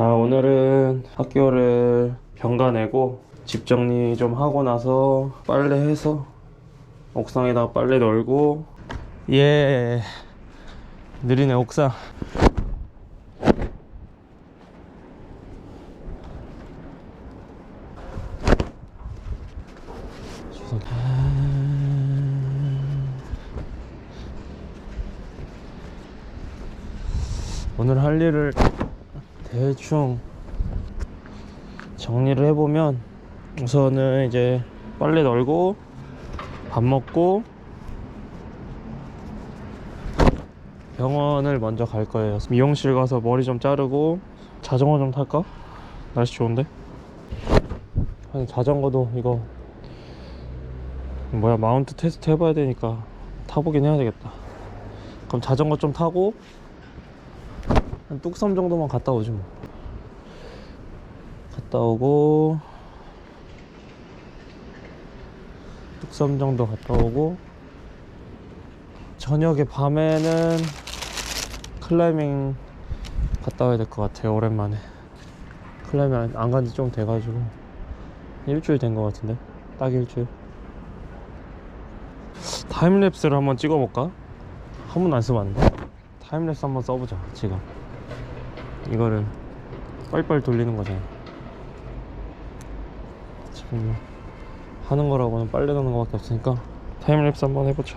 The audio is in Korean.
자 오늘은 학교를 병가 내고 집 정리 좀 하고 나서 빨래 해서 옥상에다가 빨래 널고. 예 느리네 옥상. 오늘 할 일을 대충 정리를 해보면 우선은 이제 빨래 널고 밥 먹고 병원을 먼저 갈 거예요. 미용실 가서 머리 좀 자르고 자전거 좀 탈까? 날씨 좋은데? 아니 자전거도 이거 뭐야 마운트 테스트 해봐야 되니까 타보긴 해야 되겠다. 그럼 자전거 좀 타고 한 뚝섬 정도만 갔다 오지 뭐. 갔다 오고 뚝섬 정도 갔다 오고 저녁에 밤에는 클라이밍 갔다 와야 될 것 같아요 오랜만에 클라이밍 안 간 지 좀 돼가지고 일주일 된 것 같은데 딱 일주일 타임랩스를 한번 찍어볼까? 한 번 안 쓰면 안 돼? 타임랩스 한번 써보자 지금 이거를 빨리빨리 돌리는 거잖아. 지금 하는 거라고는 빨리 넣는 거밖에 없으니까 타임랩스 한번 해보자